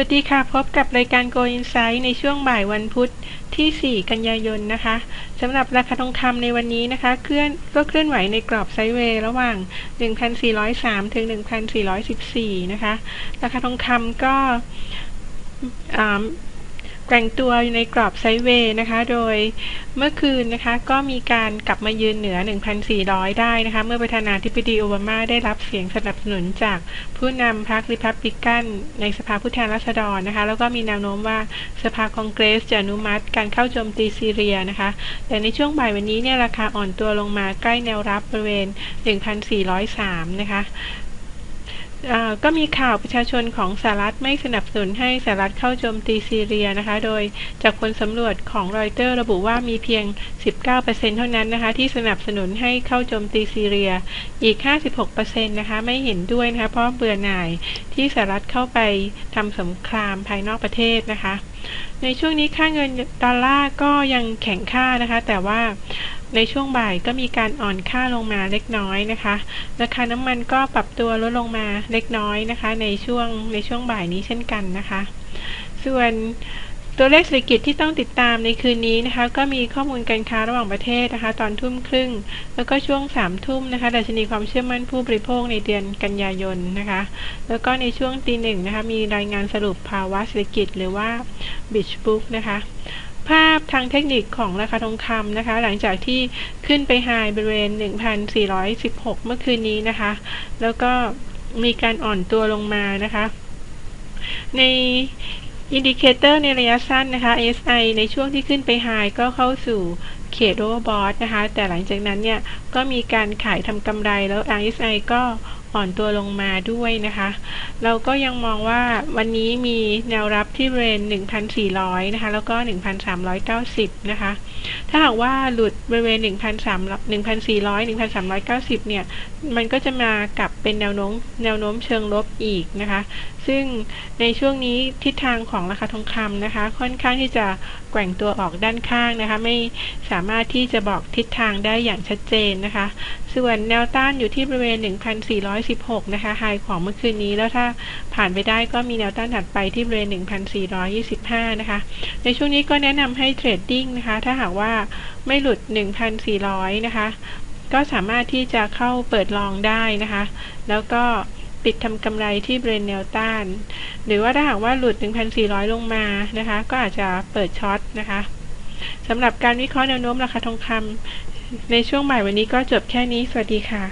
สวัสดีค่ะ พบกับรายการ Go Insight ในช่วงบ่ายวันพุธที่ 4 กันยายนนะคะสำหรับราคาทองคำในวันนี้นะคะเคลื่อนก็เคลื่อนไหวในกรอบไซด์เวย์ระหว่าง 1,403 ถึง 1,414 นะคะ ราคาทองคำก็ แกว่งตัวอยู่ในกรอบไซด์เวย์นะคะ โดยเมื่อคืนนะคะก็มีการกลับมายืนเหนือ 1,400 ได้นะคะ เมื่อประธานาธิบดีโอบามาได้รับเสียงสนับสนุนจากผู้นำพรรคริพับลิกันในสภาผู้แทนราษฎรนะคะ แล้วก็มีแนวโน้มว่าสภาคองเกรสจะอนุมัติการเข้าโจมตีซีเรียนะคะ แต่ในช่วงบ่ายวันนี้เนี่ยราคาอ่อนตัวลงมาใกล้แนวรับบริเวณ 1,403 นะคะ ก็มีข่าวประชาชนของสหรัฐไม่สนับสนุนให้สหรัฐเข้าโจมตีซีเรียนะคะ โดยจากผลสำรวจของรอยเตอร์ระบุว่ามีเพียง 19%เท่านั้นนะคะ ที่สนับสนุนให้เข้าโจมตีซีเรีย อีก 56%นะคะไม่เห็นด้วยนะคะ เพราะเบื่อหน่ายที่สหรัฐเข้าไปทำสงครามภายนอกประเทศนะคะ ในช่วงนี้ค่าเงินดอลลาร์ก็ยังแข็งค่านะคะ แต่ว่า ในช่วงบ่ายก็มีการอ่อนค่าลงมาเล็กน้อยนะคะ ราคาน้ำมันก็ปรับตัวลดลงมาเล็กน้อยนะคะ ในช่วงในช่วงบ่ายนี้เช่นกันนะคะ ส่วนตัวเลขเศรษฐกิจที่ต้องติดตามในคืนนี้นะคะ ก็มีข้อมูลการค้าระหว่างประเทศนะคะ ตอนทุ่มครึ่ง แล้วก็ช่วงสามทุ่มนะคะดัชนีความเชื่อมั่นผู้บริโภคในเดือนกันยายนนะคะ แล้วก็ในช่วงตีหนึ่งนะคะ มีรายงานสรุปภาวะเศรษฐกิจหรือว่า Beach Book นะคะ ภาพทางเทคนิคของราคาทองคำนะคะ หลังจากที่ขึ้นไปไฮบริเวณ 1,416 เมื่อคืนนี้นะคะ แล้วก็มีการอ่อนตัวลงมานะคะ ในอินดิเคเตอร์ในระยะสั้นนะคะ SI ในช่วงที่ขึ้นไปไฮก็เข้าสู่เขตโอเวอร์บอทนะคะ แต่หลังจากนั้นเนี่ย ก็มีการขายทำกำไรแล้ว RSI ก็ อ่อนตัวลงมาด้วยนะคะ เราก็ยังมองว่าวันนี้มีแนวรับที่บริเวณ 1,400 นะคะ แล้วก็ 1,390 นะคะ ถ้าหากว่าหลุดบริเวณ1,400 1,390 เนี่ย มันก็จะมากลับเป็นแนวโน้มแนวโน้มเชิงลบอีกนะคะ ซึ่งในช่วงนี้ทิศทางของราคาทองคำนะคะ ค่อนข้างที่จะแกว่งตัวออกด้านข้างนะคะ ไม่สามารถที่จะบอกทิศทางได้อย่างชัดเจนนะคะ ส่วนแนวต้านอยู่ที่บริเวณ 1,416 นะคะไฮของเมื่อคืนนี้แล้วถ้าผ่านไปได้ก็มีแนวต้านถัดไปที่บริเวณ 1,425 นะคะ ในช่วงนี้ก็แนะนำให้เทรดดิ้งนะคะ ถ้าหากว่าไม่หลุด 1,400 นะคะ ก็สามารถที่จะเข้าเปิดลองได้นะคะ แล้วก็ปิดทำกำไรที่บริเวณแนวต้าน หรือว่าถ้าหากว่าหลุด 1,400 ลงมานะคะ ก็อาจจะเปิดช็อตนะคะสำหรับการวิเคราะห์แนวโน้มราคาทองคำ ในช่วงบ่ายวันนี้ก็จบแค่นี้ สวัสดีค่ะ